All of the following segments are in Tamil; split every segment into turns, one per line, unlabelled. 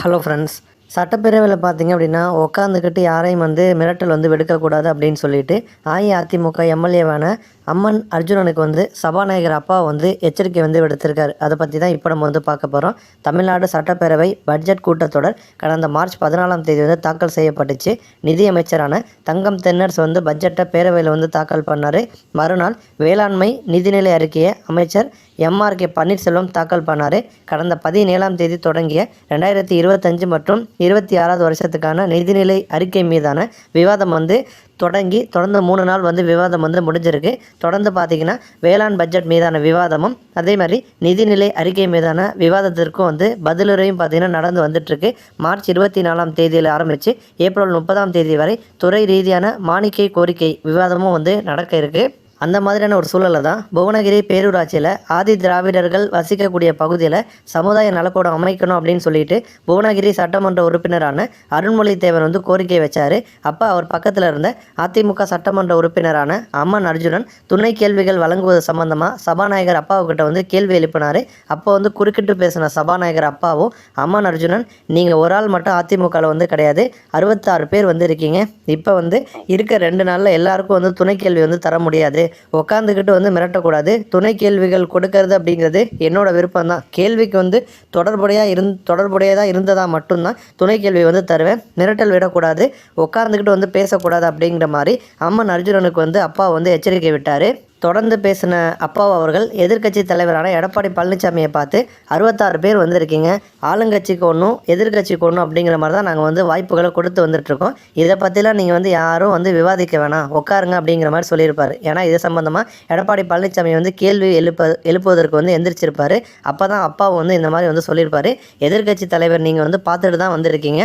ஹலோ ஃப்ரெண்ட்ஸ் சட்டப்பேரவையில் பார்த்தீங்க அப்படின்னா உட்காந்துக்கிட்டு யாரையும் வந்து மிரட்டல் வந்து விடுக்கக்கூடாது அப்படின்னு சொல்லிட்டு அஇஅதிமுக எம்எல்ஏவான அம்மன் அர்ஜுனனுக்கு வந்து சபாநாயகர் அப்பா வந்து எச்சரிக்கை வந்து விடுத்திருக்காரு. அதை பற்றி தான் இப்போ நம்ம வந்து பார்க்க போகிறோம் தமிழ்நாடு சட்டப்பேரவை பட்ஜெட் கூட்டத்தொடர் கடந்த மார்ச் பதினாலாம் தேதி வந்து தாக்கல் செய்யப்பட்டுச்சு. நிதியமைச்சரான தங்கம் தென்னர்ஸ் வந்து பட்ஜெட்டை பேரவையில் வந்து தாக்கல் பண்ணார். மறுநாள் வேளாண்மை நிதிநிலை அறிக்கையை அமைச்சர் எம்ஆர் கே பன்னீர்செல்வம் தாக்கல் பண்ணார். கடந்த பதினேழாம் தேதி தொடங்கிய ரெண்டாயிரத்தி இருபத்தஞ்சு மற்றும் இருபத்தி ஆறாவது வருஷத்துக்கான நிதிநிலை அறிக்கை மீதான விவாதம் வந்து தொடங்கி தொடர்ந்து மூணு நாள் வந்து விவாதம் வந்து முடிஞ்சிருக்கு. தொடர்ந்து பார்த்திங்கன்னா வேளாண் பட்ஜெட் மீதான விவாதமும் அதே மாதிரி நிதிநிலை அறிக்கை மீதான விவாதத்திற்கும் வந்து பதிலுரையும் பார்த்தீங்கன்னா நடந்து வந்துட்டுருக்கு. மார்ச் இருபத்தி நாலாம் தேதியில் ஆரம்பித்து ஏப்ரல் முப்பதாம் தேதி வரை துறை ரீதியான மானிக்கை கோரிக்கை விவாதமும் வந்து நடக்க இருக்குது அந்த மாதிரியான ஒரு சூழலில் தான் புவனகிரி பேரூராட்சியில் ஆதி திராவிடர்கள் வசிக்கக்கூடிய பகுதியில் சமுதாய நலக்கூடம் அமைக்கணும் அப்படின்னு சொல்லிட்டு புவனகிரி சட்டமன்ற உறுப்பினரான அருண்மொழி தேவர் வந்து கோரிக்கை வச்சார். அப்போ அவர் பக்கத்தில் இருந்த அதிமுக சட்டமன்ற உறுப்பினரான அம்மன் அர்ஜுனன் துணை கேள்விகள் வழங்குவது சம்பந்தமாக சபாநாயகர் அப்பாவுக்கிட்ட வந்து கேள்வி எழுப்பினார். அப்போ வந்து குறுக்கிட்டு பேசின சபாநாயகர் அப்பாவும் அம்மன் அர்ஜுனன் நீங்கள் ஒரு ஆள் மட்டும் அதிமுகவில் வந்து கிடையாது அறுபத்தாறு பேர் வந்து இருக்கீங்க. இப்போ வந்து இருக்க ரெண்டு நாளில் எல்லாருக்கும் வந்து துணை கேள்வி வந்து தர முடியாது. உட்காந்துக்கிட்டு வந்து மிரட்டக்கூடாது. துணை கேள்விகள் கொடுக்கறது அப்படிங்கிறது என்னோட விருப்பம் தான் கேள்விக்கு வந்து தொடர்புடையாக இருந் தொடர்புடையதாக இருந்ததாக மட்டும்தான் துணை கேள்வி வந்து தருவேன். மிரட்டல் விடக்கூடாது. உட்காந்துக்கிட்டு வந்து பேசக்கூடாது அப்படிங்கிற மாதிரி அம்மன் அர்ஜுனனுக்கு வந்து அப்பா வந்து எச்சரிக்கை விட்டார். தொடர்ந்து பேசின அப்பாவு அவர்கள் எதிர்க்கட்சி தலைவரான எடப்பாடி பழனிசாமியை பார்த்து அறுபத்தாறு பேர் வந்திருக்கீங்க. ஆளுங்கட்சிக்கு ஒன்றும் எதிர்கட்சிக்கு ஒன்றும் அப்படிங்கிற மாதிரி தான் நாங்கள் வந்து வாய்ப்புகளை கொடுத்து வந்துட்டுருக்கோம் இதை பற்றிலாம் நீங்கள் வந்து யாரும் வந்து விவாதிக்க வேணாம். உட்காருங்க அப்படிங்கிற மாதிரி சொல்லியிருப்பார். ஏன்னா இது சம்மந்தமாக எடப்பாடி பழனிசாமி வந்து கேள்வி எழுப்ப எழுப்புவதற்கு வந்து எந்திரிச்சிருப்பார். அப்போ தான் அப்பாவை வந்து இந்த மாதிரி வந்து சொல்லியிருப்பார். எதிர்க்கட்சி தலைவர் நீங்கள் வந்து பார்த்துட்டு தான் வந்திருக்கீங்க.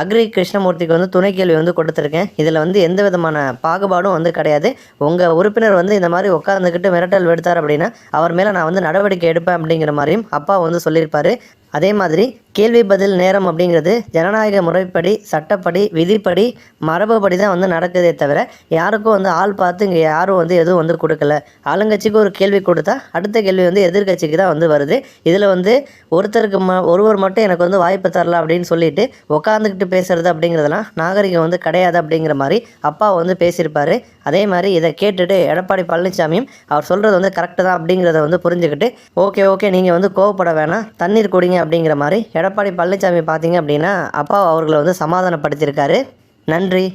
அக்ரி கிருஷ்ணமூர்த்திக்கு வந்து துணை கேள்வி வந்து கொடுத்துருக்கேன். இதில் வந்து எந்த விதமான பாகுபாடும் வந்து கிடையாது. உங்கள் உறுப்பினர் வந்து இந்த மாதிரி உட்காந்துக்கிட்டு மிரட்டல் விடுத்தார் அப்படின்னா அவர் மேலே நான் வந்து நடவடிக்கை எடுப்பேன் அப்படிங்கிற மாதிரியும் அப்பா வந்து சொல்லியிருப்பார். அதே மாதிரி கேள்வி பதில் நேரம் அப்படிங்கிறது ஜனநாயக முறைப்படி சட்டப்படி விதிப்படி மரபுப்படி தான் வந்து நடக்குதே தவிர யாருக்கும் வந்து ஆள் பார்த்து இங்கே யாரும் வந்து எதுவும் வந்து கொடுக்கல. ஆளுங்கட்சிக்கு ஒரு கேள்வி கொடுத்தா அடுத்த கேள்வி வந்து எதிர்கட்சிக்கு தான் வந்து வருது. இதில் வந்து ஒருத்தருக்கு ம ஒருவர் மட்டும் எனக்கு வந்து வாய்ப்பு தரல அப்படின்னு சொல்லிட்டு உட்காந்துக்கிட்டு பேசுறது அப்படிங்கிறதெல்லாம் நாகரிகம் வந்து கிடையாது அப்படிங்கிற மாதிரி அப்பா வந்து பேசியிருப்பார். அதே மாதிரி இதை கேட்டுட்டு எடப்பாடி பழனிசாமியும் அவர் சொல்கிறது வந்து கரெக்டு தான் அப்படிங்கிறத வந்து புரிஞ்சுக்கிட்டு ஓகே ஓகே நீங்கள் வந்து கோவப்பட வேணாம். தண்ணீர் குடிங்க அப்படிங்கிற மாதிரி எடப்பாடி பழனிசாமி பார்த்தீங்க அப்படின்னா அப்பா அவர்களை வந்து சமாதானப்படுத்தியிருக்காரு. நன்றி.